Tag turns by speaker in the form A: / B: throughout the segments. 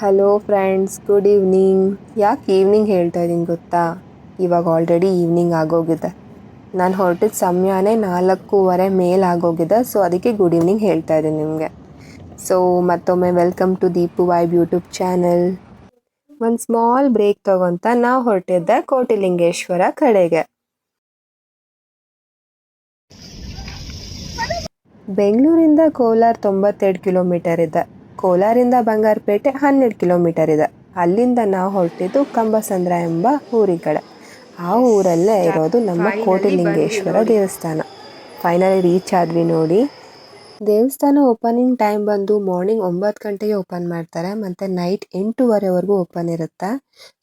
A: Hello friends good evening ಯಾಕೆ evening ಹೇಳ್ತಾ ಇದ್ದೀನಿ ಗೊತ್ತಾ? ಇವಾಗ ಆಲ್ರೆಡಿ ಈವ್ನಿಂಗ್ ಆಗೋಗಿದೆ. ನಾನು ಹೊರಟಿದ ಸಮಯನೇ ನಾಲ್ಕೂವರೆ ಮೇಲೆ ಆಗೋಗಿದೆ ಸೊ ಅದಕ್ಕೆ ಗುಡ್ ಈವ್ನಿಂಗ್ ಹೇಳ್ತಾ ಇದ್ದೀನಿ ನಿಮಗೆ. ಸೊ ಮತ್ತೊಮ್ಮೆ welcome to Deepu vibe YouTube channel ಒಂದು ಸ್ಮಾಲ್ ಬ್ರೇಕ್ ತಗೊಂತ ನಾವು ಹೊರಟಿದ್ದೆ ಕೋಟಿಲಿಂಗೇಶ್ವರ ಕಡೆಗೆ. ಬೆಂಗಳೂರಿಂದ ಕೋಲಾರ ತೊಂಬತ್ತೆರಡು ಕಿಲೋಮೀಟರ್ ಇದೆ. ಕೋಲಾರಿಂದ ಬಂಗಾರಪೇಟೆ ಹನ್ನೆರಡು ಕಿಲೋಮೀಟರ್ ಇದೆ. ಅಲ್ಲಿಂದ ನಾವು ಹೊರಟಿದ್ದು ಕಂಬಸಂದ್ರ ಎಂಬ ಕಡೆ ಆ ಊರಲ್ಲೇ ಇರೋದು ನಮ್ಮ ಕೋಟಿಲಿಂಗೇಶ್ವರ ದೇವಸ್ಥಾನ. ಫೈನಲಿ ರೀಚ್ ಆದ್ವಿ ನೋಡಿ. ದೇವಸ್ಥಾನ ಓಪನಿಂಗ್ ಟೈಮ್ ಬಂದು ಮಾರ್ನಿಂಗ್ ಒಂಬತ್ತು ಗಂಟೆಗೆ ಓಪನ್ ಮಾಡ್ತಾರೆ. ಮತ್ತು ನೈಟ್ ಎಂಟೂವರೆವರೆಗೂ ಓಪನ್ ಇರುತ್ತೆ.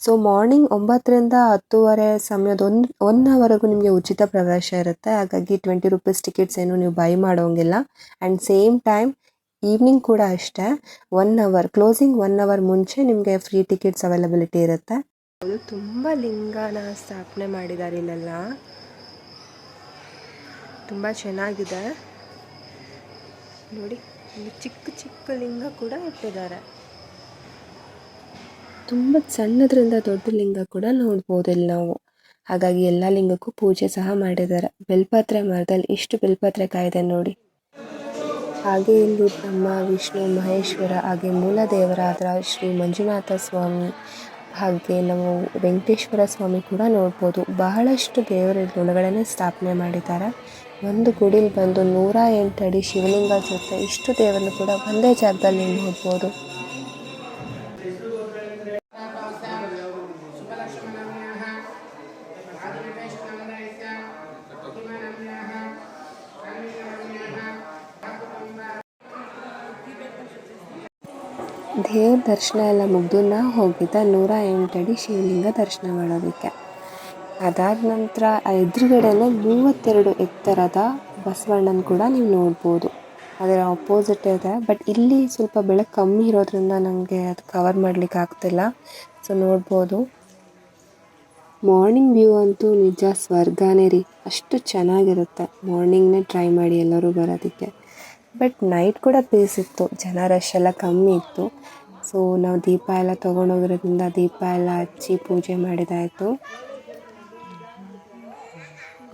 A: ಸೊ ಮಾರ್ನಿಂಗ್ ಒಂಬತ್ತರಿಂದ ಹತ್ತುವರೆ ಸಮಯದ ಒಂದು ಒನ್ ಅವರ್ಗೂ ನಿಮಗೆ ಉಚಿತ ಪ್ರವೇಶ ಇರುತ್ತೆ. ಹಾಗಾಗಿ ಟ್ವೆಂಟಿ ರುಪೀಸ್ ಟಿಕೆಟ್ಸ್ ಏನು ನೀವು ಬೈ ಮಾಡೋಂಗಿಲ್ಲ. ಆ್ಯಂಡ್ ಸೇಮ್ ಟೈಮ್ ಈವ್ನಿಂಗ್ ಕೂಡ ಅಷ್ಟೇ. One hour closing one hour ಮುಂಚೆ ನಿಮಗೆ ಫ್ರೀ ಟಿಕೆಟ್ಸ್ ಅವೈಲಬಿಲಿಟಿ ಇರುತ್ತೆ. ಅದು ತುಂಬ ಲಿಂಗನ ಸ್ಥಾಪನೆ ಮಾಡಿದ್ದಾರೆ ಇಲ್ಲೆಲ್ಲ. ತುಂಬ ಚೆನ್ನಾಗಿದೆ. ನೋಡಿ ಇಲ್ಲಿ ಚಿಕ್ಕ ಚಿಕ್ಕ ಲಿಂಗ ಕೂಡ ಇಟ್ಟಿದ್ದಾರೆ. ತುಂಬ ಸಣ್ಣದ್ರಿಂದ ದೊಡ್ಡ ಲಿಂಗ ಕೂಡ ನೋಡ್ಬೋದು ಇಲ್ಲಿ ನಾವು. ಹಾಗಾಗಿ ಎಲ್ಲ ಲಿಂಗಕ್ಕೂ ಪೂಜೆ ಸಹ ಮಾಡಿದ್ದಾರೆ. ಬೆಲ್ಪತ್ರೆ ಮರದಲ್ಲಿ ಇಷ್ಟು ಬೆಲ್ಪತ್ರೆ ಕಾಯಿದೆ ನೋಡಿ. ಹಾಗೆ ಇಲ್ಲಿ ಬ್ರಹ್ಮ ವಿಷ್ಣು ಮಹೇಶ್ವರ ಹಾಗೆ ಮೂಲ ದೇವರಾದ ಶ್ರೀ ಮಂಜುನಾಥ ಸ್ವಾಮಿ ಹಾಗೆ ನಾವು ವೆಂಕಟೇಶ್ವರ ಸ್ವಾಮಿ ಕೂಡ ನೋಡ್ಬೋದು. ಬಹಳಷ್ಟು ದೇವರ ಗುಣಗಳನ್ನೇ ಸ್ಥಾಪನೆ ಮಾಡಿದ್ದಾರೆ. ಒಂದು ಗುಡಿಲಿ ಬಂದು ನೂರ ಎಂಟು ಅಡಿ ಶಿವಲಿಂಗ ಜೊತೆ ಇಷ್ಟು ದೇವರನ್ನು ಕೂಡ ಒಂದೇ ಜಾಗದಲ್ಲಿ ನೋಡ್ಬೋದು. ದೇವ್ರ ದರ್ಶನ ಎಲ್ಲ ಮುಗಿದು ನಾ ಹೋಗಿದ್ದ ನೂರ ಎಂಟಡಿ ಶಿವಲಿಂಗ ದರ್ಶನ ಮಾಡೋದಕ್ಕೆ ಅದಾದ ನಂತರ ಎದುರುಗಡೆನೇ ಮೂವತ್ತೆರಡು ಎತ್ತರದ ಬಸವಣ್ಣನ ಕೂಡ ನೀವು ನೋಡ್ಬೋದು. ಅದರ ಅಪೋಸಿಟ್ ಇದೆ. ಬಟ್ ಇಲ್ಲಿ ಸ್ವಲ್ಪ ಬೆಳಕು ಕಮ್ಮಿ ಇರೋದ್ರಿಂದ ನನಗೆ ಅದು ಕವರ್ ಮಾಡಲಿಕ್ಕೆ ಆಗ್ತಿಲ್ಲ. ಸೊ ನೋಡ್ಬೋದು. ಮಾರ್ನಿಂಗ್ ವ್ಯೂ ಅಂತೂ ನಿಜ ಸ್ವರ್ಗನೇ ರೀ. ಅಷ್ಟು ಚೆನ್ನಾಗಿರುತ್ತೆ. ಮಾರ್ನಿಂಗ್ನೇ ಟ್ರೈ ಮಾಡಿ ಎಲ್ಲರೂ ಬರೋದಕ್ಕೆ. ಬಟ್ ನೈಟ್ ಕೂಡ ಪೀಸ್ ಇತ್ತು. ಜನ ರಶ್ ಎಲ್ಲ ಕಮ್ಮಿ ಇತ್ತು. ಸೊ ನಾವು ದೀಪ ಎಲ್ಲ ತೊಗೊಂಡೋಗಿರೋದ್ರಿಂದ ದೀಪ ಎಲ್ಲ ಹಚ್ಚಿ ಪೂಜೆ ಮಾಡಿದಾಯಿತು.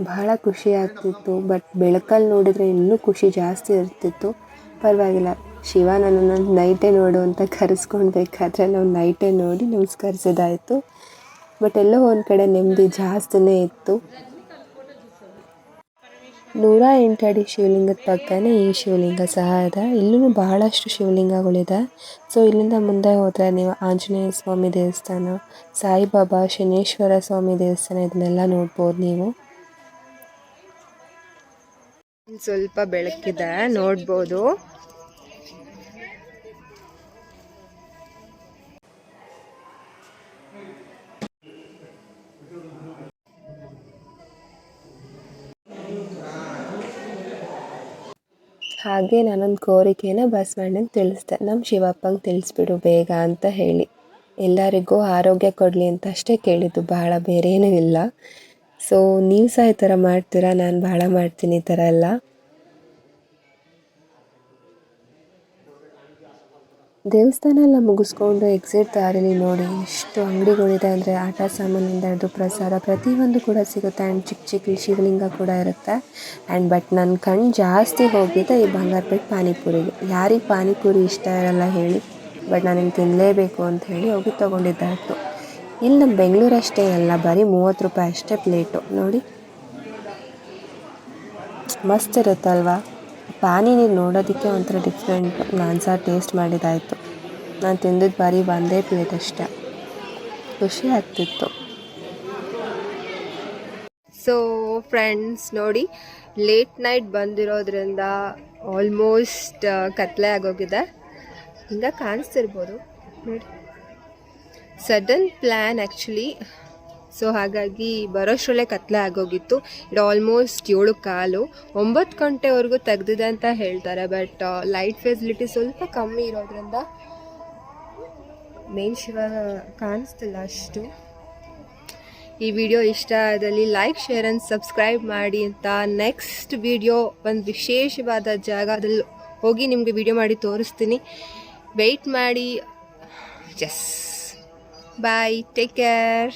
A: ಬಹಳ ಖುಷಿ ಆಗ್ತಿತ್ತು. ಬಟ್ ಬೆಳಕಲ್ಲಿ ನೋಡಿದರೆ ಇನ್ನೂ ಖುಷಿ ಜಾಸ್ತಿ ಇರ್ತಿತ್ತು. ಪರವಾಗಿಲ್ಲ. ಶಿವ ನನ್ನನ್ನು ನೈಟೇ ನೋಡು ಅಂತ ಕರೆಸ್ಕೊಳ್ಬೇಕಾದ್ರೆ ನಾವು ನೈಟೇ ನೋಡಿ ನಮಸ್ಕರಿಸಿದಾಯಿತು. ಬಟ್ ಎಲ್ಲೋ ಒಂದು ಕಡೆ ನೆಮ್ಮದಿ ಜಾಸ್ತಿನೇ ಇತ್ತು. ನೂರ ಎಂಟು ಅಡಿ ಶಿವಲಿಂಗದ ಪಕ್ಕನೇ ಈ ಶಿವಲಿಂಗ ಸಹ ಇದೆ. ಇಲ್ಲೂ ಬಹಳಷ್ಟು ಶಿವಲಿಂಗಗಳಿದೆ. ಸೊ, ಇಲ್ಲಿಂದ ಮುಂದೆ ಹೋದರೆ ನೀವು ಆಂಜನೇಯ ಸ್ವಾಮಿ ದೇವಸ್ಥಾನ, ಸಾಯಿಬಾಬಾ ಶನೇಶ್ವರ ಸ್ವಾಮಿ ದೇವಸ್ಥಾನ ಇದನ್ನೆಲ್ಲ ನೋಡ್ಬೋದು ನೀವು. ಸ್ವಲ್ಪ ಬೆಳಕಿದೆ, ನೋಡ್ಬೋದು. ಹಾಗೆ ನಾನೊಂದು ಕೋರಿಕೆನ ಬಸವಣ್ಣಂಗೆ ತಿಳಿಸ್ದೆ. ನಮ್ಮ ಶಿವಪ್ಪಂಗೆ ತಿಳಿಸ್ಬಿಡು ಬೇಗ ಅಂತ ಹೇಳಿ. ಎಲ್ಲರಿಗೂ ಆರೋಗ್ಯ ಕೊಡಲಿ ಅಂತ ಅಷ್ಟೇ ಕೇಳಿದ್ದು. ಬಹಳ ಬೇರೇನೂ ಇಲ್ಲ. ಸೊ ನೀವು ಸಹ ಈ ಥರ ಮಾಡ್ತೀರಾ? ನಾನು ಭಾಳ ಮಾಡ್ತೀನಿ ಈ ಥರ ಎಲ್ಲ. ದೇವಸ್ಥಾನ ಎಲ್ಲ ಮುಗಿಸ್ಕೊಂಡು ಎಕ್ಸಿಟ್ ದಾರಿಲಿ ನೋಡಿ ಎಷ್ಟು ಅಂಗಡಿಗಳಿದೆ ಅಂದರೆ ಆಟ ಸಾಮಾನಿಂದ ಹಿಡಿದು ಪ್ರಸಾದ ಪ್ರತಿಯೊಂದು ಕೂಡ ಸಿಗುತ್ತೆ ಆ್ಯಂಡ್ ಚಿಕ್ಕ ಚಿಕ್ಕ ಶಿವಲಿಂಗ ಕೂಡ ಇರುತ್ತೆ. ಆ್ಯಂಡ್ ಬಟ್ ನನ್ನ ಕಣ್ಣು ಜಾಸ್ತಿ ಹೋಗಿದ್ದೆ ಈ ಬಂಗಾರಪೇಟೆ ಪಾನಿಪುರಿಗೆ. ಯಾರಿಗೆ ಪಾನಿಪುರಿ ಇಷ್ಟ ಇರಲ್ಲ ಹೇಳಿ ಬಟ್ ನನಗೆ ತಿನ್ನಲೇಬೇಕು ಅಂತ ಹೇಳಿ ಹೋಗಿ ತೊಗೊಂಡಿದ್ದಾಯಿತು ಇಲ್ಲಿ ನಮ್ಮ ಬೆಂಗಳೂರು ಅಷ್ಟೇ ಅಲ್ಲ, ಬರೀ ಮೂವತ್ತು ರೂಪಾಯಿ ಅಷ್ಟೇ ಪ್ಲೇಟು ನೋಡಿ. ಮಸ್ತ್ ಇರುತ್ತಲ್ವಾ? ಪಾನಿ ನೀರು ನೋಡೋದಕ್ಕೆ ಒಂಥರ ಡಿಫ್ರೆಂಟ್ ನಾನು ಸಹ ಟೇಸ್ಟ್ ಮಾಡಿದ್ದಾಯಿತು ನಾನು ತಿಂದಿದ್ದು ಬರೀ ಒಂದೇ ಪ್ಲೇಟ್ ಅಷ್ಟೆ. ಖುಷಿ ಆಗ್ತಿತ್ತು. ಸೊ ಫ್ರೆಂಡ್ಸ್ ನೋಡಿ ಲೇಟ್ ನೈಟ್ ಬಂದಿರೋದ್ರಿಂದ ಆಲ್ಮೋಸ್ಟ್ ಕತ್ಲೆ ಆಗೋಗಿದೆ. ಹಿಂಗೆ ಕಾಣಿಸ್ತಿರ್ಬೋದು. ನೋಡಿ. ಸಡನ್ ಪ್ಲ್ಯಾನ್ ಆ್ಯಕ್ಚುಲಿ ಸೊ ಹಾಗಾಗಿ ಬರೋಷ್ಟರಲ್ಲೇ ಕತ್ಲೆ ಆಗೋಗಿತ್ತು. ಇಟ್ ಆಲ್ಮೋಸ್ಟ್ ಏಳು ಕಾಲು. ಒಂಬತ್ತು ಗಂಟೆವರೆಗೂ ತೆಗ್ದಿದೆ ಅಂತ ಹೇಳ್ತಾರೆ ಬಟ್ ಲೈಟ್ ಫೆಸಿಲಿಟಿ ಸ್ವಲ್ಪ ಕಮ್ಮಿ ಇರೋದ್ರಿಂದ ಮೇನ್ ಶಿವ ಕಾಣಿಸ್ತಿಲ್ಲ ಅಷ್ಟು. ಈ ವಿಡಿಯೋ ಇಷ್ಟ ಆದಲ್ಲಿ ಲೈಕ್ ಶೇರ್ ಆ್ಯಂಡ್ ಸಬ್ಸ್ಕ್ರೈಬ್ ಮಾಡಿ ಅಂತ ನೆಕ್ಸ್ಟ್ ವಿಡಿಯೋ ಒಂದು ವಿಶೇಷವಾದ ಜಾಗದಲ್ಲಿ ಹೋಗಿ ನಿಮಗೆ ವಿಡಿಯೋ ಮಾಡಿ ತೋರಿಸ್ತೀನಿ. ವೆಯ್ಟ್ ಮಾಡಿ.
B: ಜಸ್ ಬಾಯ್ ಟೇಕ್ ಕೇರ್